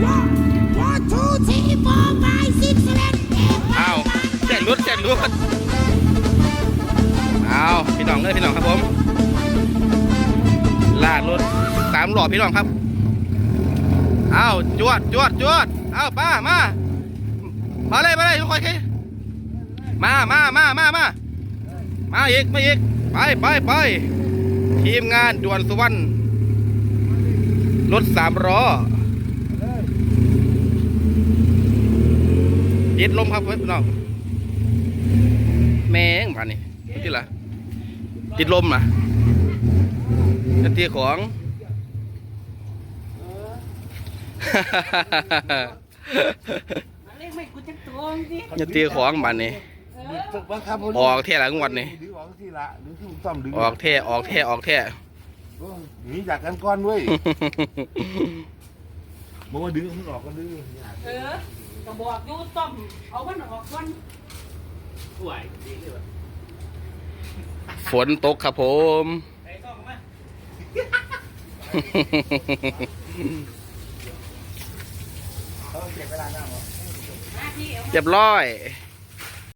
One, two, three, four, five, six, seven, eight. อ้าวแจกรถแจกรถอ้าวพี่น้องเลยพี่น้องครับผม ลากรถสามหล่อพี่น้องครับอ้าวจวดจวดจวดอ้าวป้ามา มาเลยมาเลยทุกคนมามามามามามาอีกมาอีกไปไปไปทีมงานด่วนสุวรรณรถสามล้อ ติดลมครับพี่น้องแมงผ่านนี่ที่ละติดลมนะจะตีของเล่นไม่กูจะตัวสิจะตีของบันนี่บังคับออกเท่หลังวันนี่ดึงออกที่ละดึงที่ต้อมดึงออกเท่ออกเท่ออกเท่หนีจากกันก้อนเว้ยบอกว่าดึงมันออกก็ดึงเออ ก็บอกอยู่ต้มเอามันออกก่อนฝนตกครับผมเขาเก็บเวลาหน้าหรอหน้าที่เอา เรียบร้อยเ